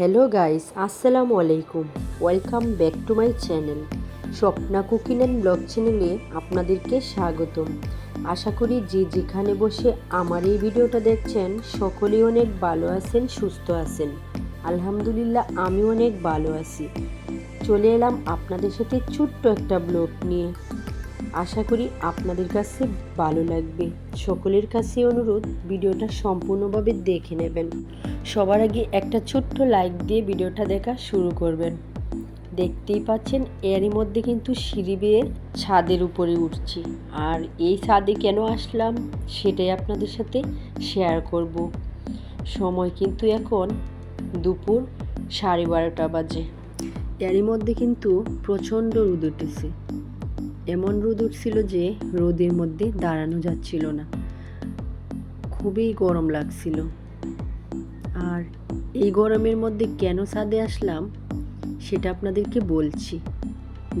Hello guys আসসালামু আলাইকুম welcome back to my channel Swapna cooking and blog চ্যানেলে আপনাদেরকে স্বাগতম। আশা করি যে যেখানে বসে আমার এই ভিডিওটা দেখছেন, সকলেই অনেক ভালো আছেন, সুস্থ আছেন। আলহামদুলিল্লাহ আমি অনেক ভালো আছি। চলে এলাম আপনাদের সাথে ছোট্ট একটা ব্লগ নিয়ে। আশা করি আপনাদের কাছে ভালো লাগবে। সকলের কাছে অনুরোধ, ভিডিওটা সম্পূর্ণভাবে দেখে নেবেন। সবার আগে একটা ছোট্ট লাইক দিয়ে ভিডিওটা দেখা শুরু করবেন। দেখতেই পাচ্ছেন, এরই মধ্যে কিন্তু সিঁড়ি বেয়ে ছাদের উপরে উঠছি। আর এই ছাদে কেন আসলাম, সেটাই আপনাদের সাথে শেয়ার করব। সময় কিন্তু এখন দুপুর সাড়ে বারোটা বাজে। এরই মধ্যে কিন্তু প্রচণ্ড রোদ উঠেছে। এমন রোদ উঠছিল যে রোদের মধ্যে দাঁড়ানো যাচ্ছিল না। খুবই গরম লাগছিল। আর এই গরমের মধ্যে কেন ছাদে আসলাম, সেটা আপনাদেরকে বলছি।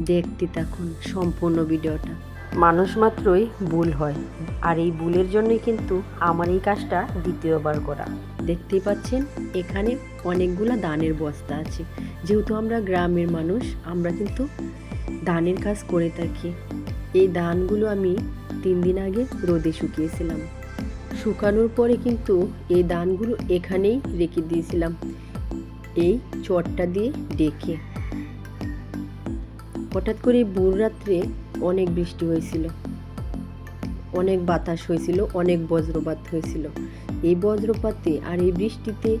দেখতে তখন সম্পূর্ণ ভিডিওটা। মানুষ মাত্রই ভুল হয়, আর এই ভুলের জন্যই কিন্তু আমার এই কাজটা দ্বিতীয়বার করা। দেখতেই পাচ্ছেন, এখানে অনেকগুলা দানের বস্তা আছে। যেহেতু আমরা গ্রামের মানুষ, আমরা কিন্তু ধানের কাজ করে থাকি। এই ধানগুলো আমি তিন দিন আগে রোদে শুকিয়েছিলাম। শুকানোর পরে কিন্তু এই ধানগুলো এখানেই রেখে দিয়েছিলাম। এই চটটা দিয়ে ডেকে। হঠাৎ করে ভোর রাত্রে অনেক বৃষ্টি হয়েছিল। অনেক বাতাস হয়েছিল, অনেক বজ্রপাত হয়েছিল। এই বজ্রপাতে আর এই বৃষ্টিতে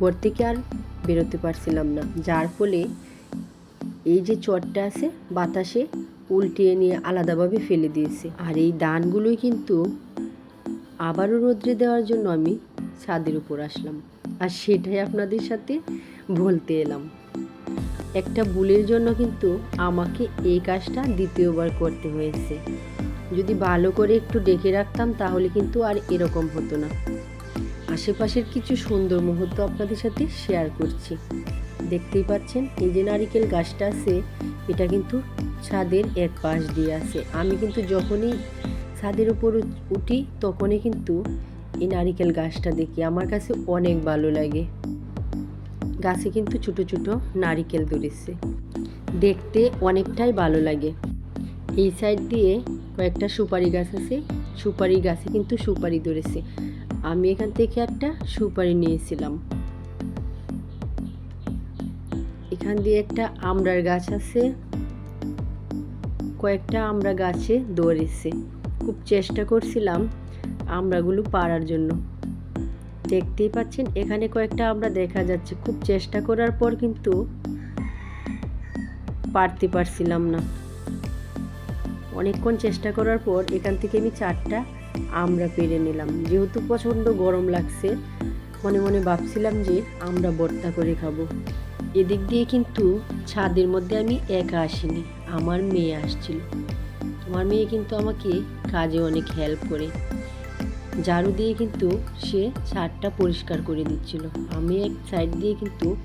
ঘর থেকে আর বেরোতে পারছিলাম না। যার ফলে এই যে চটটা আছে, বাতাসে উল্টিয়ে নিয়ে আলাদাভাবে ফেলে দিয়েছে। আর এই দানগুলোই কিন্তু আবারও রোদ্রে দেওয়ার জন্য আমি ছাদের উপর আসলাম। আর সেটাই আপনাদের সাথে বলতে এলাম। একটা ভুলের জন্য কিন্তু আমাকে এই কাজটা দ্বিতীয়বার করতে হয়েছে। যদি ভালো করে একটু ডেকে রাখতাম, তাহলে কিন্তু আর এরকম হতো না। আশেপাশের কিছু সুন্দর মুহূর্ত আপনাদের সাথে শেয়ার করছি। দেখতেই পাচ্ছেন, এই যে নারিকেল গাছটা আছে, এটা কিন্তু ছাদের এক পাশ দিয়ে আছে। আমি কিন্তু যখনই ছাদের উপর উঠি তখনই কিন্তু এই নারিকেল গাছটা দেখি। আমার কাছে অনেক ভালো লাগে। গাছে কিন্তু ছোট ছোট নারিকেল ধরেছে। দেখতে অনেকটাই ভালো লাগে। এই সাইড দিয়ে কয়েকটা সুপারি গাছ আছে। সুপারি গাছে কিন্তু সুপারি ধরেছে। আমি এখান থেকে একটা সুপারি নিয়েছিলাম। এখান দিয়ে একটা আমড়ার গাছ আছে। কয়েকটা আমড়া গাছে দৌড়েছে। খুব চেষ্টা করছিলাম আমড়াগুলো পাড়ার জন্য। দেখতেই পাচ্ছেন, এখানে কয়েকটা আমরা দেখা যাচ্ছে। খুব চেষ্টা করার পর কিন্তু পারতে পারছিলাম না। অনেকক্ষণ চেষ্টা করার পর এখান থেকে আমি চারটা আমরা পেরে নিলাম। যেহেতু প্রচণ্ড গরম লাগছে, মনে মনে ভাবছিলাম যে আমরা ভর্তা করে খাব। এদিক দিয়ে কিন্তু ছাদের মধ্যে আমি একা আসিনি, আমার মেয়ে আসছিল। আমার মেয়ে কিন্তু আমাকে কাজে অনেক হেল্প করে। ঝাড়ু দিয়ে কিন্তু সে ছাদটা পরিষ্কার করে দিচ্ছিল। আমি এক সাইড দিয়ে কিন্তু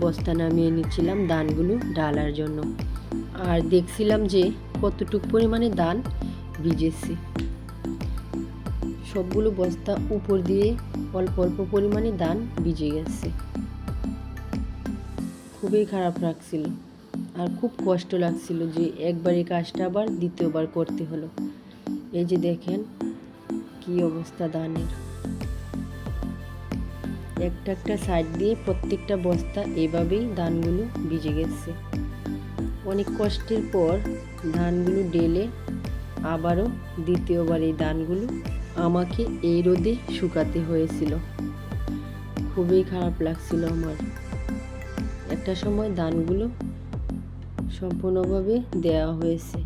বস্তা নামিয়ে নিচ্ছিলাম দানগুলো ডালার জন্য। আর দেখছিলাম যে কতটুক পরিমাণে দান ভিজেছে। সবগুলো বস্তা উপর দিয়ে অল্প অল্প পরিমাণে দান ভিজে গেছে। খুবই খারাপ লাগছিল আর খুব কষ্ট লাগছিল যে একবার এই কাজটা আবার দ্বিতীয়বার করতে হলো। এই যে দেখেন কি অবস্থা ধানের। একটা একটা সাইড দিয়ে প্রত্যেকটা বস্তা এভাবেই ধানগুলো ভিজে গেছে। অনেক কষ্টের পর ধানগুলো ডেলে আবারও দ্বিতীয়বার এই ধানগুলো আমাকে এই রোদে শুকাতে হয়েছিল। খুবই খারাপ লাগছিল আমার। একটা সময় ধানগুলো সম্পূর্ণভাবে দেওয়া হয়েছে।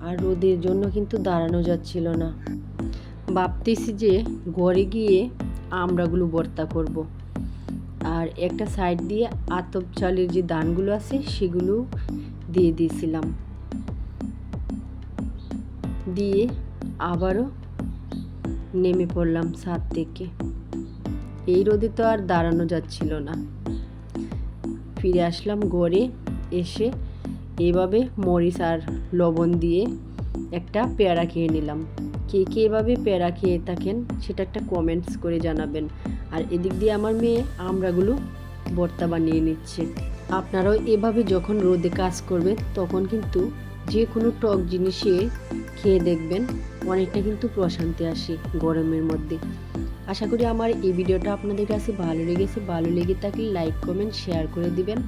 আর রোদের জন্য কিন্তু দাঁড়ানো যাচ্ছিল না। ভাবতেছি যে ঘরে গিয়ে আমড়াগুলো ভর্তা করব। আর একটা সাইড দিয়ে আতপ চালের যে দানগুলো আছে, সেগুলো দিয়ে দিয়েছিলাম। দিয়ে আবারও নেমে পড়লাম ছাদ থেকে। এই রোদে তো আর দাঁড়ানো যাচ্ছিল না। ফিরে আসলাম ঘরে এসে এভাবে মরিচ আর লবণ দিয়ে একটা পেয়ারা খেয়ে নিলাম। কে কে এভাবে পেয়ারা খেয়ে থাকেন সেটা একটা কমেন্টস করে জানাবেন। আর এদিক দিয়ে আমার মেয়ে আমরাগুলো ভর্তা বানিয়ে নিচ্ছে। আপনারাও এভাবে যখন রোদে কাজ করবেন তখন কিন্তু যে কোনো টক জিনিসে খেয়ে দেখবেন অনেকটা কিন্তু প্রশান্তি আসে গরমের মধ্যে। আশা করি আমার এই ভিডিওটা আপনাদের কাছে ভালো লেগেছে। ভালো লেগে থাকলে লাইক, কমেন্ট, শেয়ার করে দিবেন।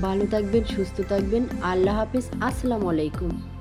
ভালো থাকবেন, সুস্থ থাকবেন। আল্লাহ হাফিজ। আসসালামু আলাইকুম।